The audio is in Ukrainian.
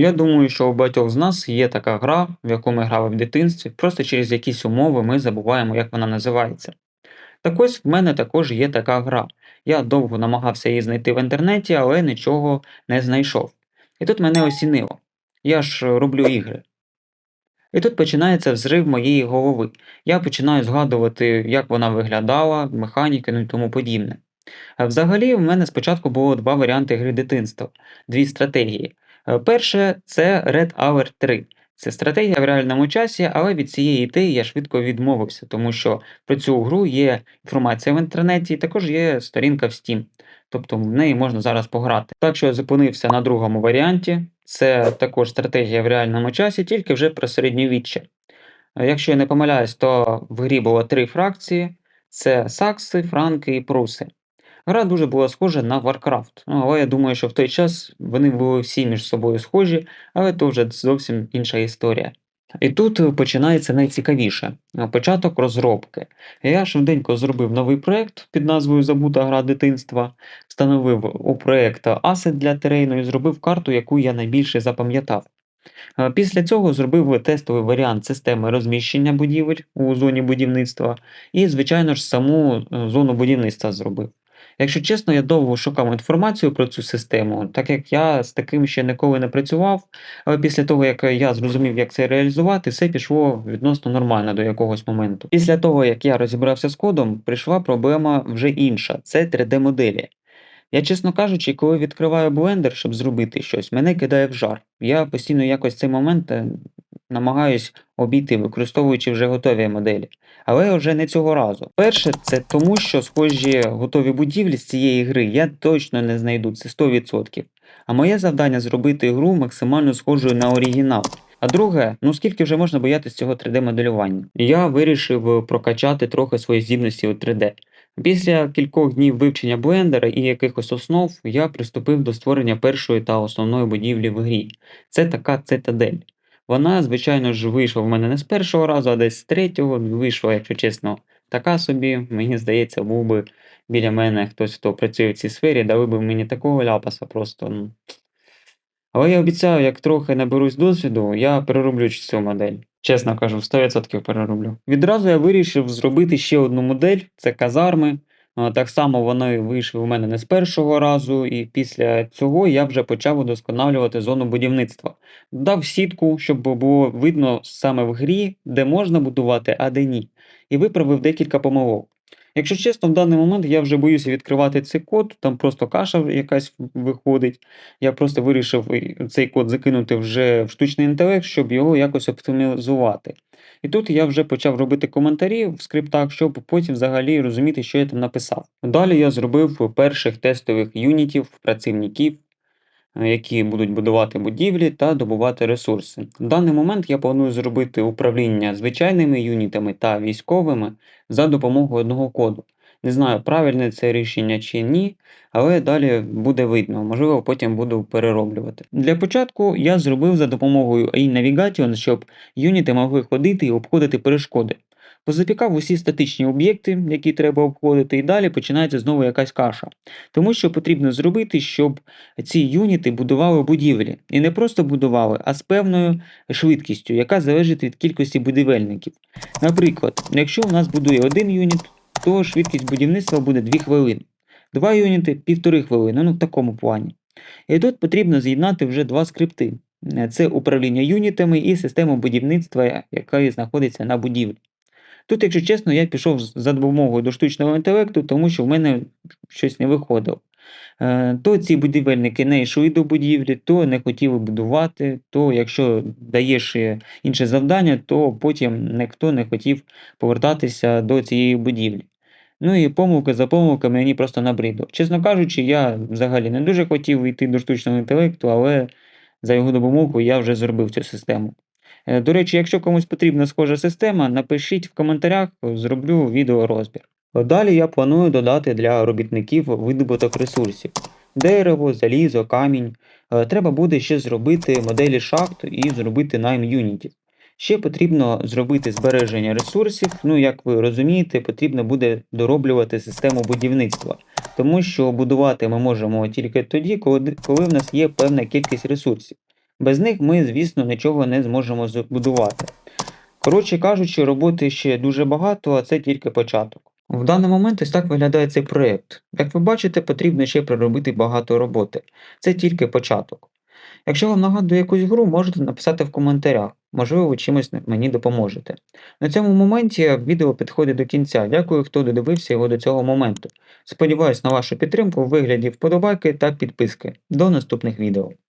Я думаю, що у багатьох з нас є така гра, в яку ми грали в дитинстві, просто через якісь умови ми забуваємо, як вона називається. Так ось в мене також є така гра. Я довго намагався її знайти в інтернеті, але нічого не знайшов. І тут мене осінило. Я ж е, роблю ігри. І тут починається взрив моєї голови. Я починаю згадувати, як вона виглядала, механіки, ну і тому подібне. А взагалі, в мене спочатку було два варіанти гри дитинства, дві стратегії. Е, Перше це Red Hour 3. Це стратегія в реальному часі, але від цієї ідеї я швидко відмовився, тому що про цю гру є інформація в інтернеті, також є сторінка в Steam. Тобто в неї можна зараз пограти. Так що я зупинився на другому варіанті. Це також стратегія в реальному часі, тільки вже про середньовіччя. Е, Якщо я не помиляюсь, то в грі було три фракції: це сакси, франки і пруси. Гра дуже була схожа на Warcraft, ну, але я думаю, що в той час вони були всі між собою схожі, але то вже зовсім інша історія. І тут починається найцікавіше початок розробки. Я швиденько зробив новий проєкт під назвою Забута гра дитинства, встановив у проєкт асет для терейну і зробив карту, яку я найбільше запам'ятав. Е, Після цього зробив тестовий варіант системи розміщення будівель у зоні будівництва і, звичайно ж, саму е, зону будівництва зробив. Якщо чесно, я довго шукав інформацію про цю систему, так як я з таким ще ніколи не працював, але після того, як я зрозумів, як це реалізувати, все пішло відносно нормально до якогось моменту. Після того, як я розібрався з кодом, прийшла проблема вже інша це 3D-моделі. Я, чесно кажучи, коли відкриваю блендер, щоб зробити щось, мене кидає в жар. Я постійно якось цей момент е, намагаюсь обійти, використовуючи вже готові моделі. Але вже не цього разу. Перше, це тому, що схожі готові будівлі з цієї гри я точно не знайду, це 100%. А моє завдання зробити гру максимально схожою на оригінал. А друге, ну скільки вже можна боятися цього 3D-моделювання? Я вирішив прокачати трохи свої здібності у 3D. Після кількох днів вивчення блендера і якихось основ я приступив до створення першої та основної будівлі в грі. Це така цитадель. Вона, звичайно ж, вийшла в мене не з першого разу, а десь з третього. Вийшла, якщо чесно, така собі. Мені здається, був би біля мене хтось, хто працює в цій сфері, дали би мені такого ляпаса просто. ну. Але я обіцяю, як трохи наберусь досвіду, я перероблю цю модель. Чесно кажу, 100% перероблю. Відразу я вирішив зробити ще одну модель це казарми. Так само вони вийшли у мене не з першого разу, і після цього я вже почав удосконалювати зону будівництва. Дав сітку, щоб було видно саме в грі, де можна будувати, а де ні. І виправив декілька помилок. Якщо чесно, в даний момент я вже боюся відкривати цей код, там просто каша якась виходить. Я просто вирішив цей код закинути вже в штучний інтелект, щоб його якось оптимізувати. І тут я вже почав робити коментарі в скриптах, щоб потім взагалі розуміти, що я там написав. Далі я зробив перших тестових юнітів, працівників, е, які будуть будувати будівлі та добувати ресурси. В даний момент я планую зробити управління звичайними юнітами та військовими за допомогою одного коду. Не знаю, правильне це рішення чи ні, але далі буде видно, можливо, потім буду перероблювати. Для початку я зробив за допомогою AI Navigation, щоб юніти могли ходити і обходити перешкоди. Позапікав усі статичні об'єкти, які треба обходити, і далі починається знову якась каша. Тому що потрібно зробити, щоб ці юніти будували будівлі. І не просто будували, а з певною швидкістю, яка залежить від кількості будівельників. Наприклад, якщо у нас будує один юніт, то швидкість будівництва буде 2 хвилини. Два юніти півтори хвилини, ну в такому плані. І тут потрібно з'єднати вже два скрипти. Це управління юнітами і система будівництва, яка знаходиться на будівлі. Тут, якщо чесно, я пішов за допомогою до штучного інтелекту, тому що в мене щось не виходило. Е, То ці будівельники не йшли до будівлі, то не хотіли будувати, то якщо даєш е, інше завдання, то потім ніхто не хотів повертатися до цієї будівлі. Ну і помилки за помилками мені просто набридло. Чесно кажучи, я взагалі не дуже хотів йти до штучного інтелекту, але за його допомогою я вже зробив цю систему. Е, До речі, якщо комусь потрібна схожа система, напишіть в коментарях, зроблю відеорозбір. Далі я планую додати для робітників видобуток ресурсів: дерево, залізо, камінь. Е, Треба буде ще зробити моделі шахт і зробити найм юнітів. Ще потрібно зробити збереження ресурсів. Ну, як ви розумієте, потрібно буде дороблювати систему будівництва, тому що будувати ми можемо тільки тоді, коли, коли в нас є певна кількість ресурсів. Без них ми, звісно, нічого не зможемо збудувати. Коротше кажучи, роботи ще дуже багато, а це тільки початок. В даний момент ось так виглядає цей проєкт. Як ви бачите, потрібно ще проробити багато роботи. Це тільки початок. Якщо вам нагадує якусь гру, можете написати в коментарях. Можливо, ви чимось мені допоможете. На цьому моменті відео підходить до кінця. Дякую, хто додивився його до цього моменту. Сподіваюсь на вашу підтримку в вигляді вподобайки та підписки. До наступних відео.